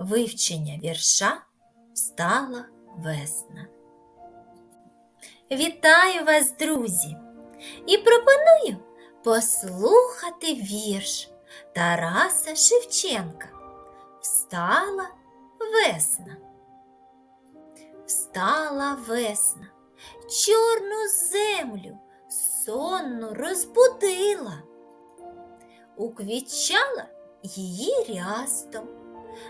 вивчення вірша встала весна. Вітаю вас, друзі! І пропоную послухати вірш Тараса Шевченка. Встала весна. Встала весна, чорну землю сонну розбудила, уквічала її рястом,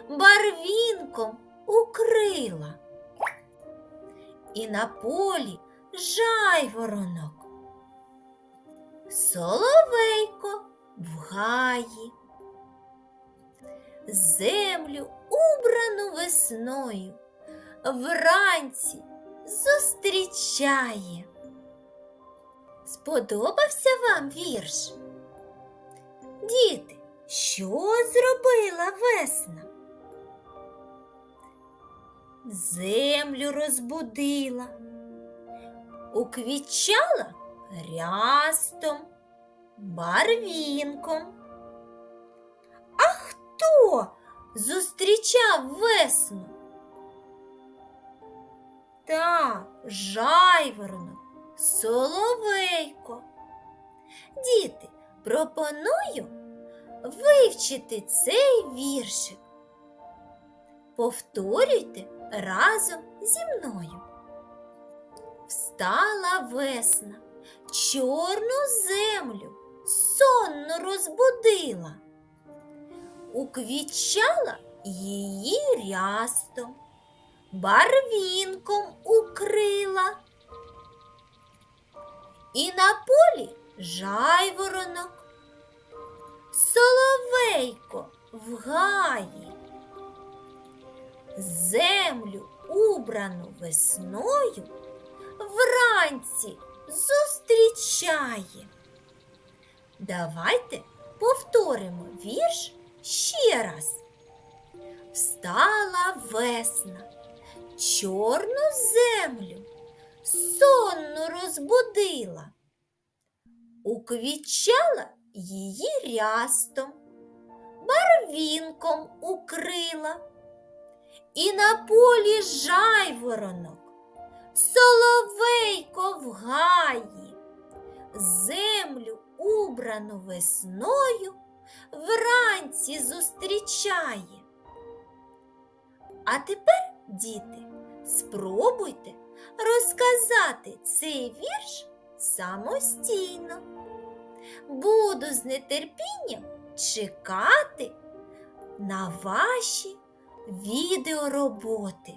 барвінком укрила. І на полі жайворонок, соловейко в гаї, землю убрану весною вранці зустрічає. Сподобався вам вірш? Діти, що зробила весна? Землю розбудила, уквічала рястом, барвінком. А хто зустрічав весну? Так, жайворонок, соловейко. Діти, пропоную вивчити цей віршик. Повторюйте разом зі мною. Встала весна, чорну землю сонно розбудила, уквічала її рястом, барвінком укрила. І на полі жайворонок, соловейко в гаї, землю убрану весною вранці зустрічає. Давайте повторимо вірш ще раз. Встала весна, чорну землю сонно розбудила, уквічала її рястом, барвінком укрила, і на полі жайворонок, соловейко в гаї, землю убрану весною вранці зустрічає. А тепер, діти, спробуйте розказати цей вірш самостійно. Буду з нетерпінням чекати на ваші відеороботи.